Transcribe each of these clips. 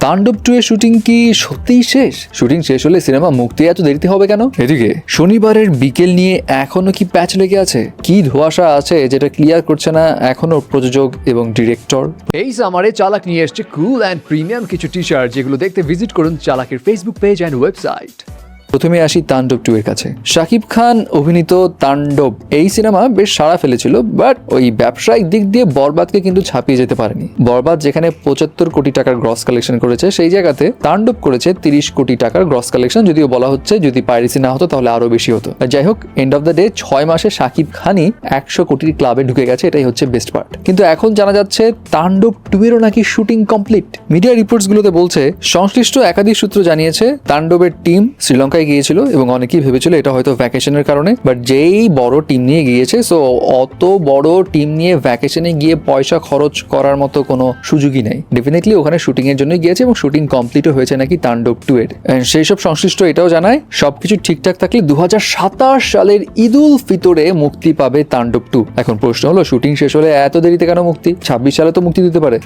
তাণ্ডব টু এর শুটিং কি সত্যিই শেষ? শুটিং শেষ হলে সিনেমা মুক্তি এত দেরিতে হবে কেন? এদিকে শনিবারের বিকেল নিয়ে এখনও কি প্যাচ লেগে আছে? কি ধোয়াশা আছে যেটা ক্লিয়ার করছে না এখনও প্রযোজক এবং ডিরেক্টর এই সামারে চালাক নিয়ে এসছে কুল অ্যান্ড প্রিমিয়াম কিছু টি শার্ট যেগুলো দেখতে ভিজিট করুন চালাকের ফেসবুক পেজ অ্যান্ড ওয়েবসাইট প্রথমে আসি তাণ্ডব টু এর কাছে। শাকিব খান অভিনীত তাণ্ডব এই সিনেমা বেশ সাড়া ফেলেছিল, বাট ওই ব্যবসায়িক দিক দিয়ে বরবাদকে কিন্তু ছাপিয়ে যেতে পারেনি। বরবাদ যেখানে পঁচাত্তর কোটি টাকার গ্রস কালেকশন করেছে, সেই জায়গাতে তাণ্ডব করেছে তিরিশ কোটি টাকার গ্রস কালেকশন যদিও বলা হচ্ছে যদি পাইরেসি না হতো তাহলে আরও বেশি হতো। যাই হোক এন্ড অফ দ্য ডে ছয় মাসে শাকিব খানই একশো কোটির ক্লাবে ঢুকে গেছে, এটাই হচ্ছে বেস্ট পার্ট কিন্তু এখন জানা যাচ্ছে তাণ্ডব টু এরও নাকি শুটিং কমপ্লিট মিডিয়া রিপোর্টস গুলোতে বলছে, সংশ্লিষ্ট একাধিক সূত্র জানিয়েছে, তাণ্ডবের টিম শ্রীলঙ্কায় গিয়েছিল এবং অনেকেই ভেবেছিল এটা হয়তো ভ্যাকেশনের কারণে বাট যেই বড় টিম নিয়ে গিয়েছে সো অত বড় টিম নিয়ে ভ্যাকেশনে গিয়ে পয়সা খরচ করার মতো কোনো সুযোগই নেই। ডেফিনেটলি ওখানে শুটিং এর জন্য গিয়েছে এবং শুটিং কমপ্লিটও হয়েছে নাকি তাণ্ডব টু এর সেই সব সংশ্লিষ্ট এটাও জানায়, সবকিছু ঠিকঠাক থাকলে দু হাজার সাতাশ সালের ঈদুল ফিতরে মুক্তি পাবে তাণ্ডব টু। এখন প্রশ্ন হলো শুটিং শেষ হলে এত দেরিতে কেন মুক্তি? ছাব্বিশ সালে তো মুক্তি দিতে পারে।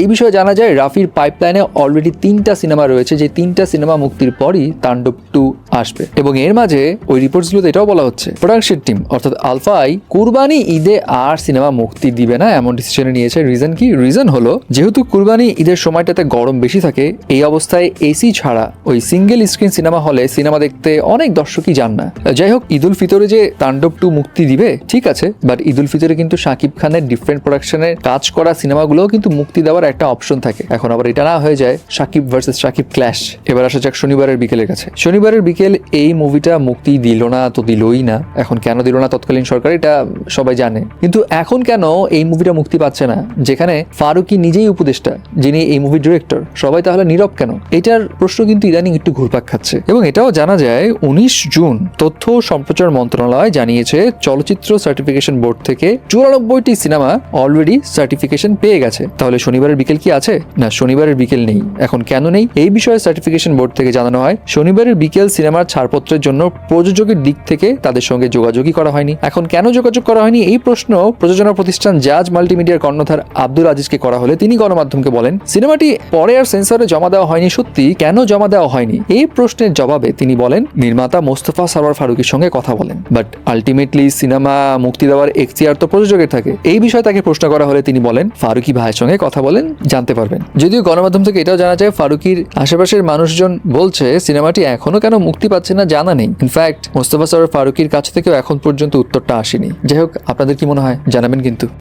এই বিষয়ে জানা যায়, রাফির পাইপলাইনে অলরেডি তিনটা সিনেমা রয়েছে, যে তিনটা সিনেমা মুক্তির পরই তাণ্ডব টু আসবে। এবং এর মাঝে ওই রিপোর্টসগুলোতে এটাও বলা হচ্ছে প্রোডাকশন টিম অর্থাৎ আলফাই কুরবানি ঈদে আর সিনেমা মুক্তি দিবে না, এমন ডিসিশনে নিয়েছে। রিজন কি? রিজন হলো, যেহেতু কুরবানি ঈদের সময়টাতে গরম বেশি থাকে, এই অবস্থায় এসি ছাড়া ওই সিঙ্গেল স্ক্রিন সিনেমা হলে সিনেমা দেখতে অনেক দর্শকই যান না। যাই হোক, ঈদুল ফিতরে যে তাণ্ডব টু মুক্তি দিবে, ঠিক আছে বাট ঈদুল ফিতরে কিন্তু শাকিব খানের ডিফারেন্ট প্রোডাকশনের কাজ করা সিনেমাগুলোও কিন্তু মুক্তি দেওয়ার একটা অপশন থাকে। এখন আবার এটা না হয়ে যায়, শাকিব ভার্সেস শাকিব ক্ল্যাশ এবার আসা যাক শনিবারের বিকেলের কাছে। শনিবারের বিকেল এই মুভিটা মুক্তি দিল না তো দিলই না। এখন কেন দিল না তৎকালীন সরকার, এটা সবাই জানে। কিন্তু এখন কেন এই মুভিটা মুক্তি পাচ্ছে না? যেখানে ফারুকি নিজেই উপদেষ্টা, যিনি এই মুভির ডিরেক্টর সবাই তাহলে নীরব কেন? এটার প্রশ্ন কিন্তু ইদানিং একটু ঘুরপাক খাচ্ছে। এবং এটাও জানা যায়, উনিশ জুন তথ্য সম্প্রচার মন্ত্রণালয় জানিয়েছে, চলচ্চিত্র সার্টিফিকেশন বোর্ড থেকে চুরানব্বইটি সিনেমা অলরেডি সার্টিফিকেশন পেয়ে গেছে। তাহলে শনিবারের বিকেল কি আছে? না, শনিবারের বিকেল নেই। এখন কেন নেই? এই বিষয়ে সার্টিফিকেশন বোর্ড থেকে জানানো হয়, শনিবারের বিকেল সিনেমার ছাড়পত্রের জন্য প্রযোজকের দিক থেকে তাদের সঙ্গে যোগাযোগই করা হয়নি। এখন কেন যোগাযোগ করা হয়নি? এই প্রশ্ন প্রযোজনা প্রতিষ্ঠান জাজ মাল্টিমিডিয়ার কর্ণধার আব্দুল আজিজকে করা হলে তিনি গণমাধ্যমকে বলেন, সিনেমাটি পরে আর সেন্সরে জমা দেওয়া হয়নি। সত্যি, কেন জমা দেওয়া হয়নি? এই প্রশ্নের জবাবে তিনি বলেন, নির্মাতা মোস্তফা সারোয়ার ফারুকের সঙ্গে কথা বলেন। বাট আলটিমেটলি সিনেমা মুক্তি দেওয়ার এখতিয়ার তো প্রযোজকের থাকে। এই বিষয়ে তাকে প্রশ্ন করা হলে তিনি বলেন, ফারুকি ভাইয়ের সঙ্গে কথা বলেন, জানতে পারবেন। যদিও গণমাধ্যম থেকে এটাও জানা যায়, ফারুকির আশেপাশের মানুষজন বলছে, সিনেমাটি এখনও কেন মুক্তি পাচ্ছে না জানা নেই। ইনফ্যাক্ট মোস্তফা সরোয়ার ফারুকির কাছ থেকেও এখন পর্যন্ত উত্তরটা আসেনি। যাই হোক, আপনাদের কি মনে হয়? জানাবেন কিন্তু।